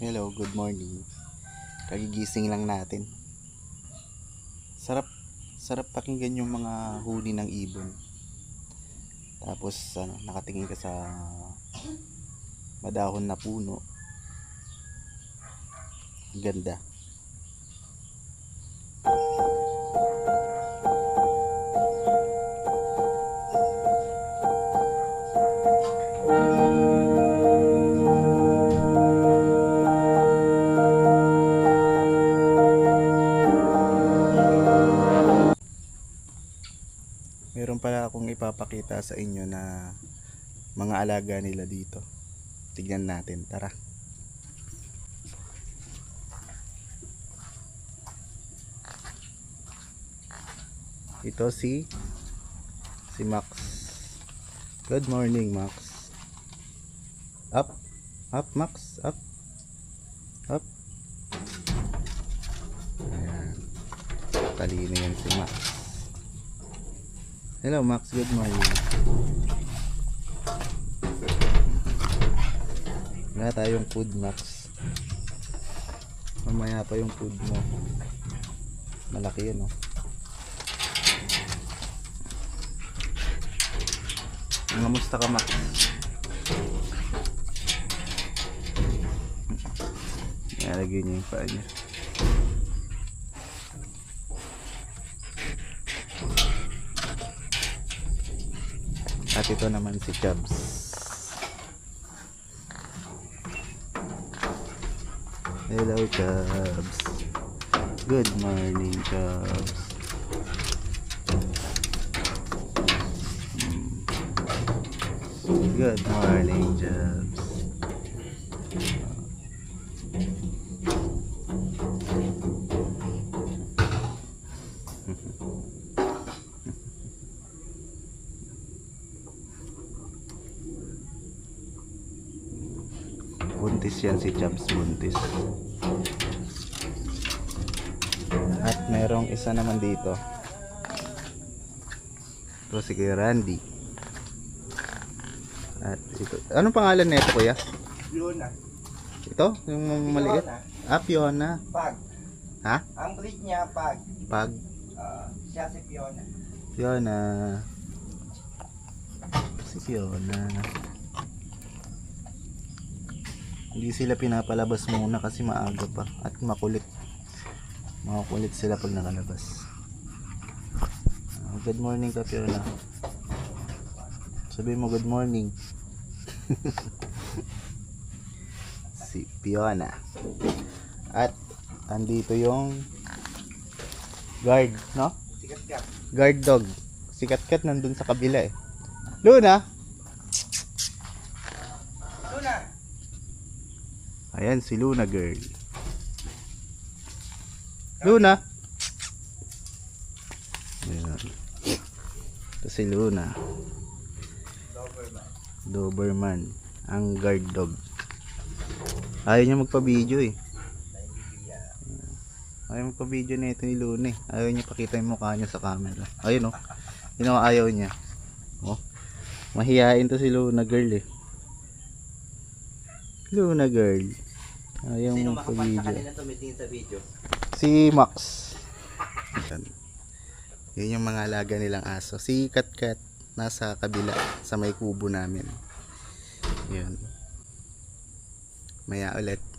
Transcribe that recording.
Hello, good morning. Kagigising lang natin. Sarap, sarap pakinggan yung mga huni ng ibon. Tapos, ano, nakatingin ka sa madahon na puno. Ganda. Akong ipapakita sa inyo na mga alaga nila dito. Tignan natin, tara. Ito si si Max. Good morning, Max. Up. Up, Max. Up. Up. Ayan. Talino yan si Max. Hello, Max. Good morning. Wala tayong food, Max. Mamaya pa yung food mo. Malaki yun, oh. Ngamusta ka, Max? Nalagyan niya yung paa niya. At ito naman si Chubbs. Hello, Chubbs. Good morning, Chubbs. Good morning, Chubbs. Buntis yan si Chubbs, buntis. At merong isa naman dito. Ito si Kuya Randy. At ito, anong pangalan nito kuya? Fiona. Ito, yung maliit? Ah, Fiona. Pag. Ha? Ang breed niya pag. Pag Ah, siya si Fiona. Fiona. Si Fiona. Hindi sila pinapalabas muna kasi maaga pa at makulit. Makukulit sila pag nakalabas. Ah, good morning ka Fiona. Sabi mo good morning. si Fiona. At andito yung guard, no? Guard dog. Si Katkat nandun sa kabila eh. Luna! Ayan si Luna girl. Luna! Ayan. Ito si Luna. Doberman. Ang guard dog. Ayaw niya magpa-video eh. Ayaw magpa-video na ito ni Luna eh. Ayaw niya pakita yung mukha niya sa camera. Ayun oh. Yun ang ayaw niya. Oh. Mahihain to si Luna girl eh. Luna girl. Ayaw Sino makapal sa magpa-video. kanila tumitingin sa video? Si Max. Yan. Yun yung mga alaga nilang aso. Si Katkat nasa kabila sa may kubo namin. Yun. Maya ulit.